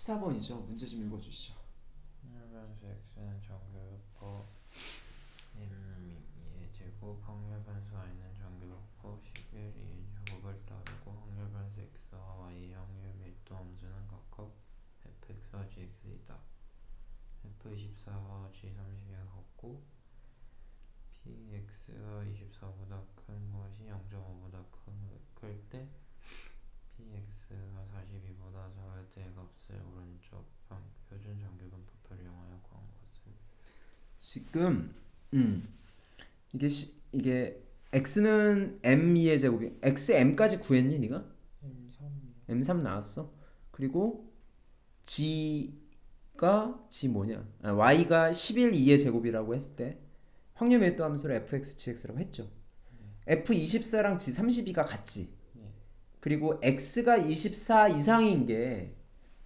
14번이죠. 문제 좀 읽어주시죠. 하면서 x는 정규분포 m의 제곱 확률 반수 i는 정규분포 11이 제곱을 따르고 확률 반수 x와 y의 확률 밀도 함수는 각각 fx와 gx이다. f24와 g30이 같고 px가 24보다 큰 것이 0.5보다 클때 px 가 42보다 작을 때 값을 오른쪽 방, 표준 정규분포표를 이용하여 구한 것은 지금 음 이게 시, 이게 x는 m2의 제곱이 x m까지 구했니 네가? m3이요. m3 나왔어. 그리고 g가 g 뭐냐? 아, y가 11 2의 제곱이라고 했을 때 확률 밀도 함수를 fx, gx라고 했죠. f24랑 g32가 같지. 네. 그리고 x가 24 이상인 게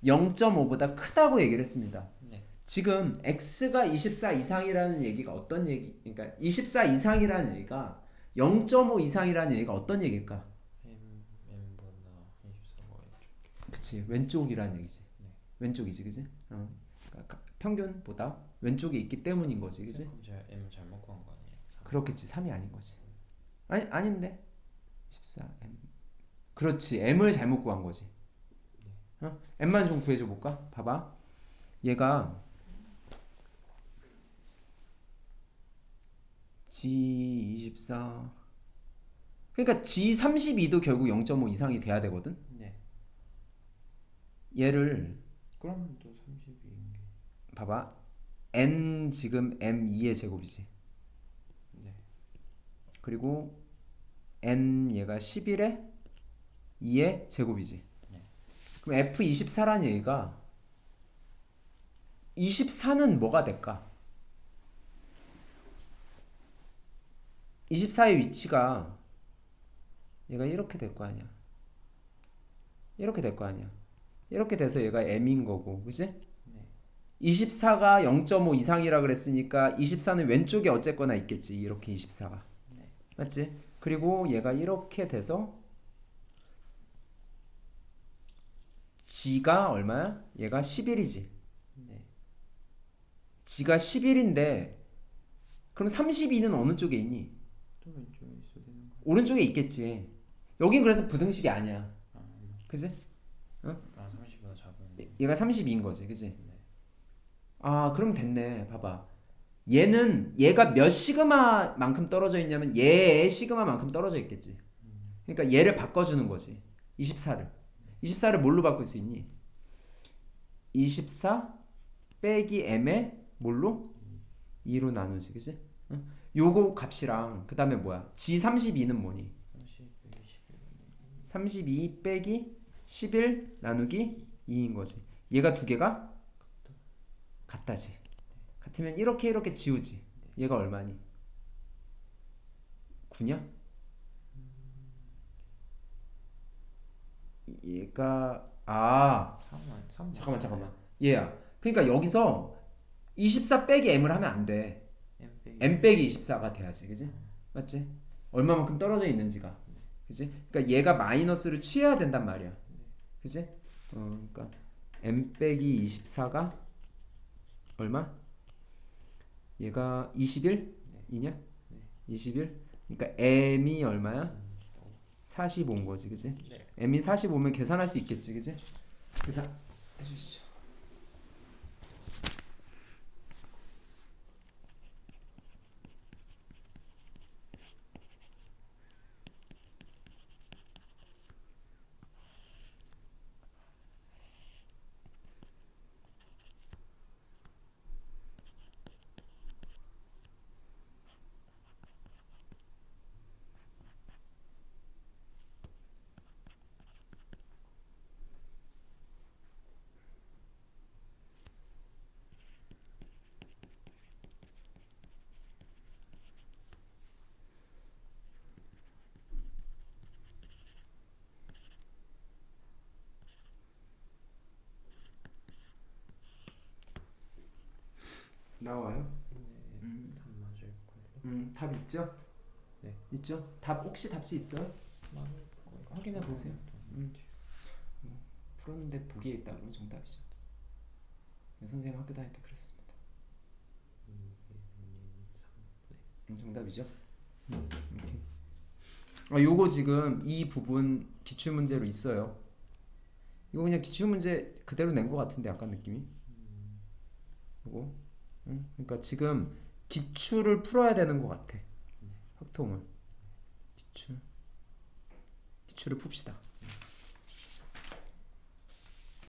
0.5보다 크다고 얘기를 했습니다. 네. 지금 x가 24 이상이라는 얘기가 어떤 얘기? 그러니까 24 이상이라는 얘기가 0.5 이상이라는 얘기가 어떤 얘기일까? m m보다 24가 왼쪽. 그치 왼쪽이라는 얘기지. 네. 왼쪽이지, 그지? 어. 그러니까 평균보다 왼쪽에 있기 때문인 거지, 그지? 제가 m 잘못 구한 거 아니에요? 그렇겠지. 3이 아닌 거지. 아니 아닌데. 14 m. 그렇지. m을 잘못 구한 거지. 어? m만 좀 구해줘 볼까? 봐봐. 얘가 G24 그러니까 G32도 결국 0.5 이상이 돼야 되거든. 네. 얘를 그럼 또 32인 게. 봐봐. n 지금 m2의 제곱이지. 네. 그리고 n 얘가 11에 2의 제곱이지. 네. 그럼 F24라는 얘기가 24는 뭐가 될까? 24의 위치가 얘가 이렇게 될 거 아니야. 이렇게 될 거 아니야. 이렇게 돼서 얘가 m인 거고? 네. 24가 0.5 이상이라 그랬으니까 24는 왼쪽에 어쨌거나 있겠지. 이렇게 24가. 네. 맞지? 그리고 얘가 이렇게 돼서 g가 얼마야? 얘가 11이지. 네. g가 11인데 그럼 32는 어느 쪽에 있니? 또 왼쪽에. 오른쪽에 있겠지. 여긴 그래서 부등식이 아니야. 아, 그지? 아 30보다 작은. 얘가 32인 거지. 그지? 네. 아, 그럼 됐네. 봐봐. 얘는 얘가 몇 시그마만큼 떨어져 있냐면 얘의 시그마만큼 떨어져 있겠지. 그러니까 얘를 바꿔주는 거지. 24를. 24를 뭘로 바꿀 수 있니? 24 빼기 m에 뭘로? 2로 나누지? 응? 요거 값이랑 그 다음에 뭐야? G32는 뭐니? 30, 21. 32 빼기 11 나누기 2인 거지. 얘가 두 개가 같다지. 같으면 이렇게 이렇게 지우지. 얘가 얼마니? 9냐? 얘가 아 3만 3. 잠깐만 잠깐만 얘야. 그러니까 여기서 24 빼기 m을 하면 안 돼. m 빼기. m 빼기 24가 돼야지, 그지? 맞지? 얼마만큼 떨어져 있는지가, 그지? 그러니까 얘가 마이너스를 취해야 된단 말이야, 그지? 어, 그러니까 m 빼기 24가 얼마? 얘가 21 이냐? 네. 21. 그러니까 m이 얼마야? 45인 거지, 그지? 네. m이 45면 계산할 수 있겠지, 그지? 계산 해주시죠. 나와요? 네. 답 맞을 걸. 음, 답 있죠? 네. 있죠? 답 혹시 답지 있어요? 맞을 걸. 확인해 보세요. 음. 풀었는데 보기에 있다 그러면 정답이죠. 선생님 학교 다닐 때 그랬습니다. 음, 정답이죠? 음, 오케이. 아, 요거 지금 이 부분 기출 문제로 있어요. 이거 그냥 기출 문제 그대로 낸 것 같은데 약간 느낌이. 요거. 응? 그러니까 지금 기출을 풀어야 되는 것 같아. 확통을. 기출. 기출을 풉시다.